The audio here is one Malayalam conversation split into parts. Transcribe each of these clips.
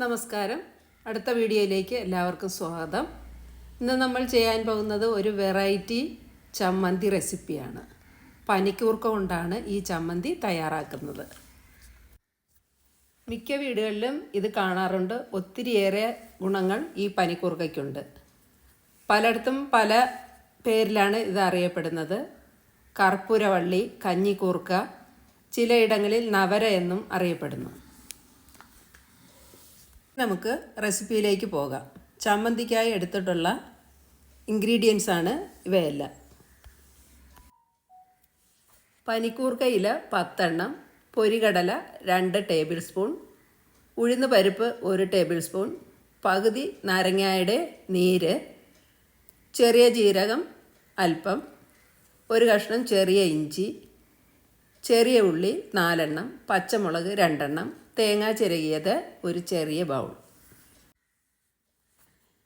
നമസ്കാരം. അടുത്ത വീഡിയോയിലേക്ക് എല്ലാവർക്കും സ്വാഗതം. ഇന്ന് നമ്മൾ ചെയ്യാൻ പോകുന്നത് ഒരു വെറൈറ്റി ചമ്മന്തി റെസിപ്പിയാണ്. പനിക്കൂർക്ക കൊണ്ടാണ് ഈ ചമ്മന്തി തയ്യാറാക്കുന്നത്. മിക്ക വീടുകളിലും ഇത് കാണാറുണ്ട്. ഒത്തിരിയേറെ ഗുണങ്ങൾ ഈ പനിക്കൂർക്കയ്ക്കുണ്ട്. പലയിടത്തും പല പേരിലാണ് ഇത് അറിയപ്പെടുന്നത്. കർപ്പൂരവള്ളി കഞ്ഞിക്കൂർക്ക ചിലയിടങ്ങളിൽ നവര എന്നും അറിയപ്പെടുന്നു. നമുക്ക് റെസിപ്പിയിലേക്ക് പോകാം. ചമ്മന്തിക്കായി എടുത്തിട്ടുള്ള ഇൻഗ്രീഡിയൻസ് ആണ് ഇവയെല്ലാം. പനിക്കൂർക്കയില പത്തെണ്ണം പൊരികടല രണ്ട് ടേബിൾ സ്പൂൺ ഉഴുന്ന് പരിപ്പ് ഒരു ടേബിൾ സ്പൂൺ പകുതി നാരങ്ങയുടെ നീര് ചെറിയ ജീരകം അല്പം ഒരു കഷ്ണം ചെറിയ ഇഞ്ചി ചെറിയ ഉള്ളി നാലെണ്ണം പച്ചമുളക് രണ്ടെണ്ണം തേങ്ങ ചിരകിയത് ഒരു ചെറിയ ബൗൾ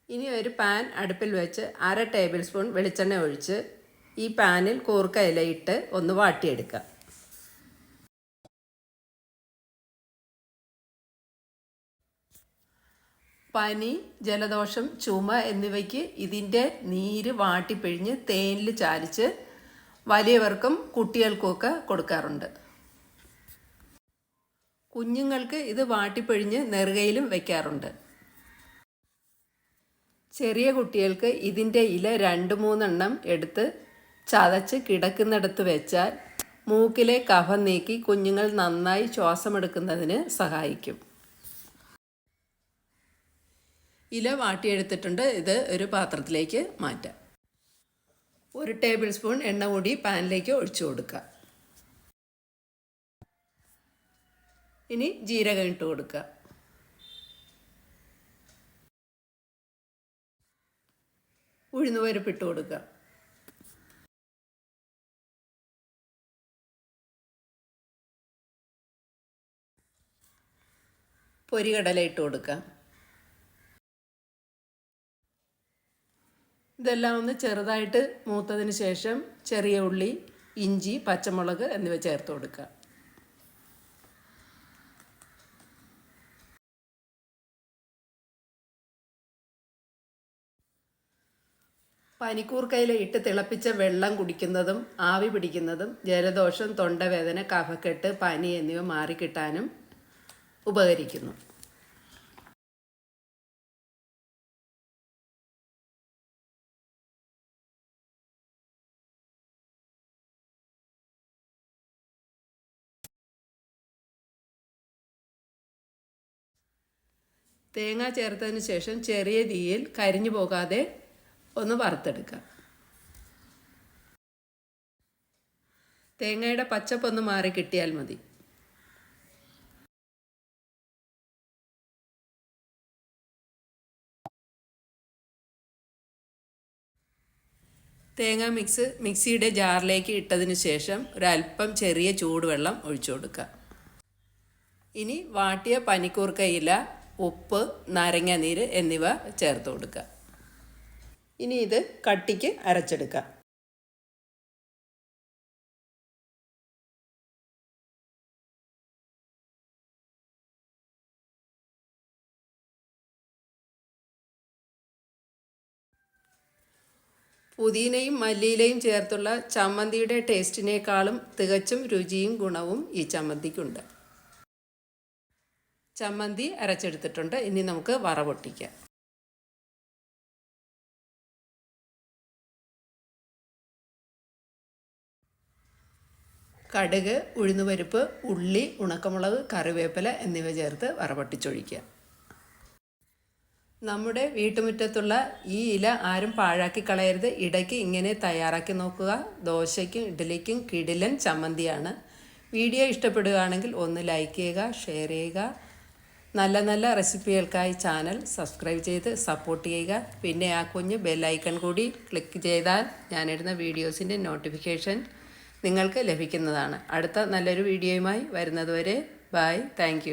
ഇനി ഒരു പാൻ അടുപ്പിൽ വെച്ച് അര ടേബിൾ സ്പൂൺ വെളിച്ചെണ്ണ ഒഴിച്ച് ഈ പാനിൽ കൂർക്ക ഇലയിട്ട് ഒന്ന് വാട്ടിയെടുക്കാം. പനി ജലദോഷം ചുമ എന്നിവയ്ക്ക് ഇതിന്റെ നീര് വാട്ടിപ്പിഴിഞ്ഞ് തേനിൽ ചാലിച്ച് വലിയവർക്കും കുട്ടികൾക്കുമൊക്കെ കൊടുക്കാറുണ്ട്. കുഞ്ഞുങ്ങൾക്ക് ഇത് വാട്ടിപ്പൊഴിഞ്ഞ് നെറുകയിലും വയ്ക്കാറുണ്ട് ചെറിയ കുട്ടികൾക്ക് ഇതിന്റെ ഇല രണ്ട് മൂന്നെണ്ണം എടുത്ത് ചതച്ച് കിടക്കുന്നിടത്ത് വെച്ചാൽ മൂക്കിലെ കഫം നീക്കി കുഞ്ഞുങ്ങൾ നന്നായി ശ്വാസമെടുക്കുന്നതിന് സഹായിക്കും. ഇല വാട്ടിയെടുത്തിട്ടുണ്ട്. ഇത് ഒരു പാത്രത്തിലേക്ക് മാറ്റാം. ഒരു ടേബിൾ സ്പൂൺ എണ്ണ കൂടി പാനിലേക്ക് ഒഴിച്ചു കൊടുക്കുക. ഇനി ജീരകം ഇട്ട് കൊടുക്കുക ഉഴുന്ന് ഇട്ട് കൊടുക്കുക പൊരികടല ഇട്ട് കൊടുക്കുക ഇതെല്ലാം ഒന്ന് ചെറുതായിട്ട് മൂത്തതിന് ശേഷം ചെറിയ ഉള്ളി ഇഞ്ചി പച്ചമുളക് എന്നിവ ചേർത്ത് കൊടുക്കുക പനിക്കൂർക്കയില ഇട്ട് തിളപ്പിച്ച വെള്ളം കുടിക്കുന്നതും ആവി പിടിക്കുന്നതും ജലദോഷം തൊണ്ടവേദന കഫക്കെട്ട് പനി എന്നിവ മാറിക്കിട്ടാനും ഉപകരിക്കുന്നു. തേങ്ങ ചേർത്തതിന് ശേഷം ചെറിയ തീയിൽ കരിഞ്ഞു പോകാതെ ഒന്ന് വറുത്തെടുക്കാം. തേങ്ങയുടെ പച്ചപ്പൊന്ന് മാറി കിട്ടിയാൽ മതി. തേങ്ങ മിക്സ് മിക്സിയുടെ ജാറിലേക്ക് ഇട്ടതിന് ശേഷം ഒരല്പം ചെറിയ ചൂടുവെള്ളം ഒഴിച്ചു കൊടുക്കുക ഇനി വാട്ടിയ പനിക്കൂർക്കയില ഉപ്പ് നാരങ്ങാനീര് എന്നിവ ചേർത്ത് കൊടുക്കുക ഇനി ഇത് കട്ടിക്ക് അരച്ചെടുക്കാം. പുതിനയും മല്ലിയിലയും ചേർത്തുള്ള ചമ്മന്തിയുടെ ടേസ്റ്റിനേക്കാളും തികച്ചും രുചിയും ഗുണവും ഈ ചമ്മന്തിക്കുണ്ട്. ചമ്മന്തി അരച്ചെടുത്തിട്ടുണ്ട്. ഇനി നമുക്ക് വറവൊട്ടിക്കാം കടുക് ഉഴുന്നുപരിപ്പ് ഉള്ളി ഉണക്കമുളക് കറിവേപ്പില എന്നിവ ചേർത്ത് വറപൊട്ടിച്ചൊഴിക്കുക. നമ്മുടെ വീട്ടുമുറ്റത്തുള്ള ഈ ഇല ആരും പാഴാക്കി കളയരുത്. ഇടയ്ക്ക് ഇങ്ങനെ തയ്യാറാക്കി നോക്കുക. ദോശയ്ക്കും ഇഡ്ഡലിക്കും കിടിലൻ ചമ്മന്തിയാണ്. വീഡിയോ ഇഷ്ടപ്പെടുകയാണെങ്കിൽ ഒന്ന് ലൈക്ക് ചെയ്യുക ഷെയർ ചെയ്യുക. നല്ല നല്ല റെസിപ്പികൾക്കായി ചാനൽ സബ്സ്ക്രൈബ് ചെയ്ത് സപ്പോർട്ട് ചെയ്യുക. പിന്നെ ആ കുഞ്ഞ് ബെല്ലൈക്കൺ കൂടി ക്ലിക്ക് ചെയ്താൽ ഞാനിടുന്ന വീഡിയോസിന്റെ നോട്ടിഫിക്കേഷൻ നിങ്ങൾക്ക് ലഭിക്കുന്നതാണ്. അടുത്ത നല്ലൊരു വീഡിയോയുമായി വരുന്നതുവരെ ബായ് താങ്ക്